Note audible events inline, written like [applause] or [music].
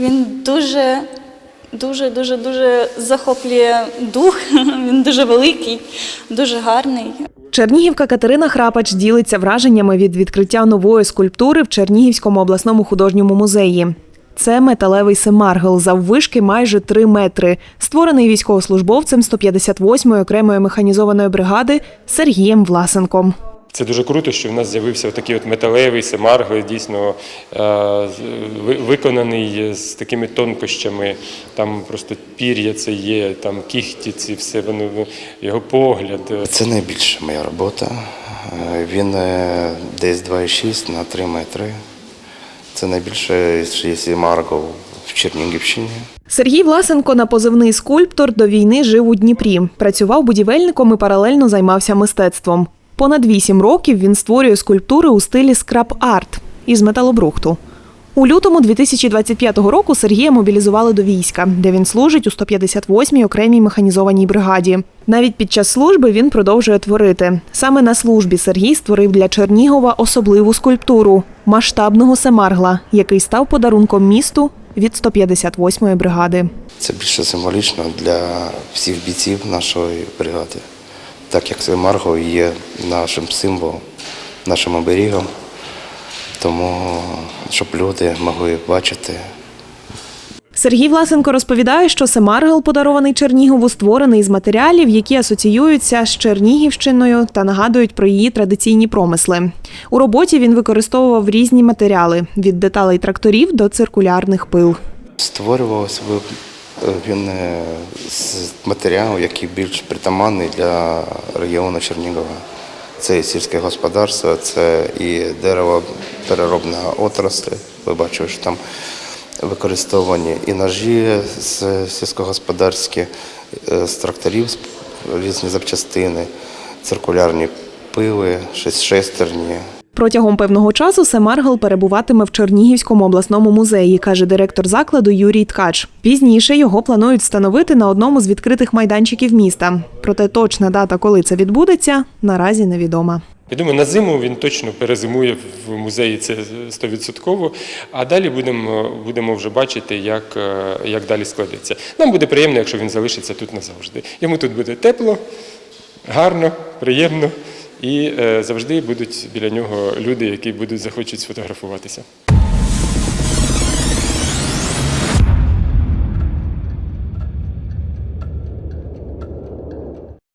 Він дуже, дуже, дуже, дуже захоплює дух. [laughs] Він дуже великий, дуже гарний. Чернігівка Катерина Храпач ділиться враженнями від відкриття нової скульптури в Чернігівському обласному художньому музеї. Це металевий семаргл заввишки майже 3 метри, створений військовослужбовцем 158-ї окремої механізованої бригади Сергієм Власенком. Це дуже круто, що в нас з'явився такий от металевий семаргл, дійсно е, виконаний з такими тонкощами. Там просто пір'я це є, там кіхті, ці все воно його погляд. Це найбільша моя робота. Е, Він е, десь 2,6 на 3 метри. Це найбільше Марго в Чернігівщині. Сергій Власенко на позивний скульптор до війни жив у Дніпрі. Працював будівельником і паралельно займався мистецтвом. Понад вісім років він створює скульптури у стилі скраб-арт із металобрухту. У лютому 2025 року Сергія мобілізували до війська, де він служить у 158-й окремій механізованій бригаді. Навіть під час служби він продовжує творити. Саме на службі Сергій створив для Чернігова особливу скульптуру масштабного семаргла, який став подарунком місту від 158-ї бригади. Це більше символічно для всіх бійців нашої бригади, так як це Марго є нашим символом, нашим оберігом. Тому щоб люди могли бачити Сергій Власенко розповідає, що семаргл, подарований Чернігову, створений з матеріалів, які асоціюються з Чернігівщиною та нагадують про її традиційні промисли. У роботі він використовував різні матеріали від деталей тракторів до циркулярних пил. Створювався ви- він е, з матеріалу, який більш притаманний для регіону Чернігова. Це і сільське господарство, це і деревопереробна отрасль. Ви бачите, що там використовані і ножі сільськогосподарські, е, з тракторів різні запчастини, циркулярні пили, шестерні. Протягом певного часу Семаргл перебуватиме в Чернігівському обласному музеї, каже директор закладу Юрій Ткач. Пізніше його планують встановити на одному з відкритих майданчиків міста. Проте точна дата, коли це відбудеться, наразі невідома. Я думаю, на зиму він точно перезимує в музеї це 100%, а далі будемо, будемо вже бачити, як, е, як далі складеться. Нам буде приємно, якщо він залишиться тут назавжди. Йому тут буде тепло, гарно, приємно, і е, завжди будуть біля нього люди, які будуть захочуть сфотографуватися.